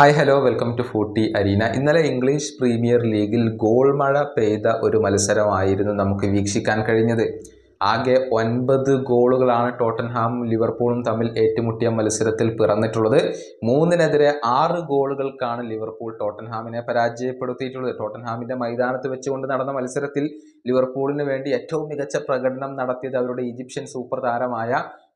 Hi hello welcome to forty arena ഇന്നലെ English premier ലീഗിൽ goal മഴ പെയ്ത ഒരു മത്സരമായിരുന്നു നമുക്ക് വീക്ഷിക്കാൻ കഴിഞ്ഞത്. ആകെ ഒൻപത് ഗോളുകളാണ് ടോട്ടൻഹാം ലിവർപൂളും തമ്മിൽ ഏറ്റുമുട്ടിയ മത്സരത്തിൽ പിറന്നിട്ടുള്ളത്. മൂന്നിനെതിരെ ആറ് ഗോളുകൾക്കാണ് ലിവർപൂൾ ടോട്ടൻഹാമിനെ പരാജയപ്പെടുത്തിയിട്ടുള്ളത്. ടോട്ടൻഹാമിന്റെ മൈതാനത്ത് വെച്ചുകൊണ്ട് നടന്ന മത്സരത്തിൽ ലിവർപൂളിന് വേണ്ടി ഏറ്റവും മികച്ച പ്രകടനം നടത്തിയത് അവരുടെ ഈജിപ്ഷ്യൻ സൂപ്പർ താരമായ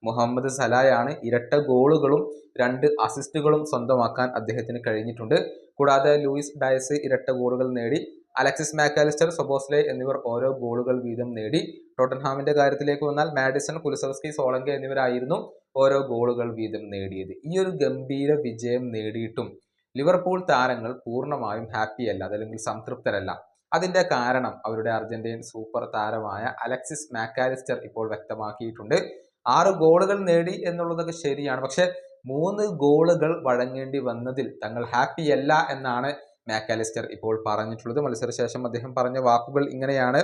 മുഹമ്മദ് സലായാണ്. ഇരട്ട ഗോളുകളും രണ്ട് അസിസ്റ്റുകളും സ്വന്തമാക്കാൻ അദ്ദേഹത്തിന് കഴിഞ്ഞിട്ടുണ്ട്. കൂടാതെ ലൂയിസ് ഡയസ് ഇരട്ട ഗോളുകൾ നേടി. അലക്സിസ് മാക്കാലിസ്റ്റർ സൊബോസ്ലെ എന്നിവർ ഓരോ ഗോളുകൾ വീതം നേടി. ടോട്ടൻഹാമിന്റെ കാര്യത്തിലേക്ക് വന്നാൽ മാഡിസൺ കുലസവസ്കി സോളങ്ക എന്നിവരായിരുന്നു ഓരോ ഗോളുകൾ വീതം നേടിയത്. ഈ ഒരു ഗംഭീര വിജയം നേടിയിട്ടും ലിവർപൂൾ താരങ്ങൾ പൂർണമായും ഹാപ്പി അല്ല അതല്ലെങ്കിൽ സംതൃപ്തരല്ല. അതിന്റെ കാരണം അവരുടെ അർജന്റീൻ സൂപ്പർ താരമായ അലക്സിസ് മാക്കാലിസ്റ്റർ ഇപ്പോൾ വ്യക്തമാക്കിയിട്ടുണ്ട്. ആറ് ഗോളുകൾ നേടി എന്നുള്ളതൊക്കെ ശരിയാണ്. പക്ഷെ മൂന്ന് ഗോളുകൾ വഴങ്ങേണ്ടി വന്നതിൽ തങ്ങൾ ഹാപ്പിയല്ല എന്നാണ് മാക്കാലിസ്റ്റർ ഇപ്പോൾ പറഞ്ഞിട്ടുള്ളത്. മത്സരശേഷം അദ്ദേഹം പറഞ്ഞ വാക്കുകൾ ഇങ്ങനെയാണ്.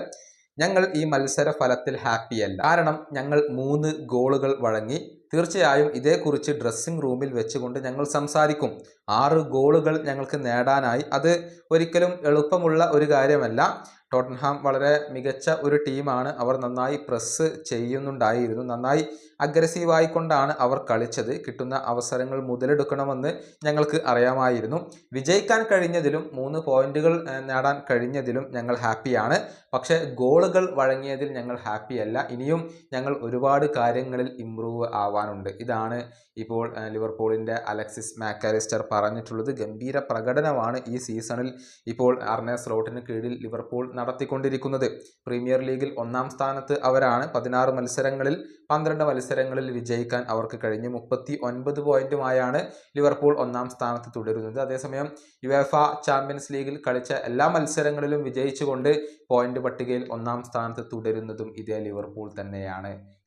ഞങ്ങൾ ഈ മത്സര ഫലത്തിൽ ഹാപ്പിയല്ല കാരണം ഞങ്ങൾ മൂന്ന് ഗോളുകൾ വഴങ്ങി തീർച്ചയായും ഇതേക്കുറിച്ച് ഡ്രസ്സിംഗ് റൂമിൽ വെച്ചുകൊണ്ട് ഞങ്ങൾ സംസാരിക്കും. ആറ് ഗോളുകൾ ഞങ്ങൾക്ക് നേടാനായി. അത് ഒരിക്കലും എളുപ്പമുള്ള ഒരു കാര്യമല്ല. ടോട്ടൻഹാം വളരെ മികച്ച ഒരു ടീമാണ്. അവർ നന്നായി പ്രസ് ചെയ്യുന്നുണ്ടായിരുന്നു. നന്നായി അഗ്രസീവായി കൊണ്ടാണ് അവർ കളിച്ചത്. കിട്ടുന്ന അവസരങ്ങൾ മുതലെടുക്കണമെന്ന് ഞങ്ങൾക്ക് അറിയാമായിരുന്നു. വിജയിക്കാൻ കഴിഞ്ഞതിലും മൂന്ന് പോയിന്റുകൾ നേടാൻ കഴിഞ്ഞതിലും ഞങ്ങൾ ഹാപ്പിയാണ്. പക്ഷേ ഗോളുകൾ വഴങ്ങിയതിൽ ഞങ്ങൾ ഹാപ്പിയല്ല. ഇനിയും ഞങ്ങൾ ഒരുപാട് കാര്യങ്ങളിൽ ഇമ്പ്രൂവ് ആവാനുണ്ട് ഇതാണ് ഇപ്പോൾ ലിവർപൂളിന്റെ അലക്സിസ് മാക്കാലിസ്റ്റർ പറഞ്ഞിട്ടുള്ളത്. ഗംഭീര പ്രകടനമാണ് ഈ സീസണിൽ ഇപ്പോൾ അർണേ സ്ലോട്ടിന് കീഴിൽ ലിവർപൂൾ നടത്തിക്കൊണ്ടിരിക്കുന്നത്. പ്രീമിയർ ലീഗിൽ ഒന്നാം സ്ഥാനത്ത് അവരാണ്. പതിനാറ് മത്സരങ്ങളിൽ പന്ത്രണ്ട് മത്സരങ്ങളിൽ വിജയിക്കാൻ അവർക്ക് കഴിഞ്ഞു. മുപ്പത്തി ഒൻപത് പോയിന്റുമായാണ് ലിവർപൂൾ ഒന്നാം സ്ഥാനത്ത് തുടരുന്നത്. അതേസമയം യുഎഫ ചാമ്പ്യൻസ് ലീഗിൽ കളിച്ച എല്ലാ മത്സരങ്ങളിലും വിജയിച്ചുകൊണ്ട് പോയിന്റ് പട്ടികയിൽ ഒന്നാം സ്ഥാനത്ത് തുടരുന്നതും ഇതേ ലിവർപൂൾ തന്നെയാണ്.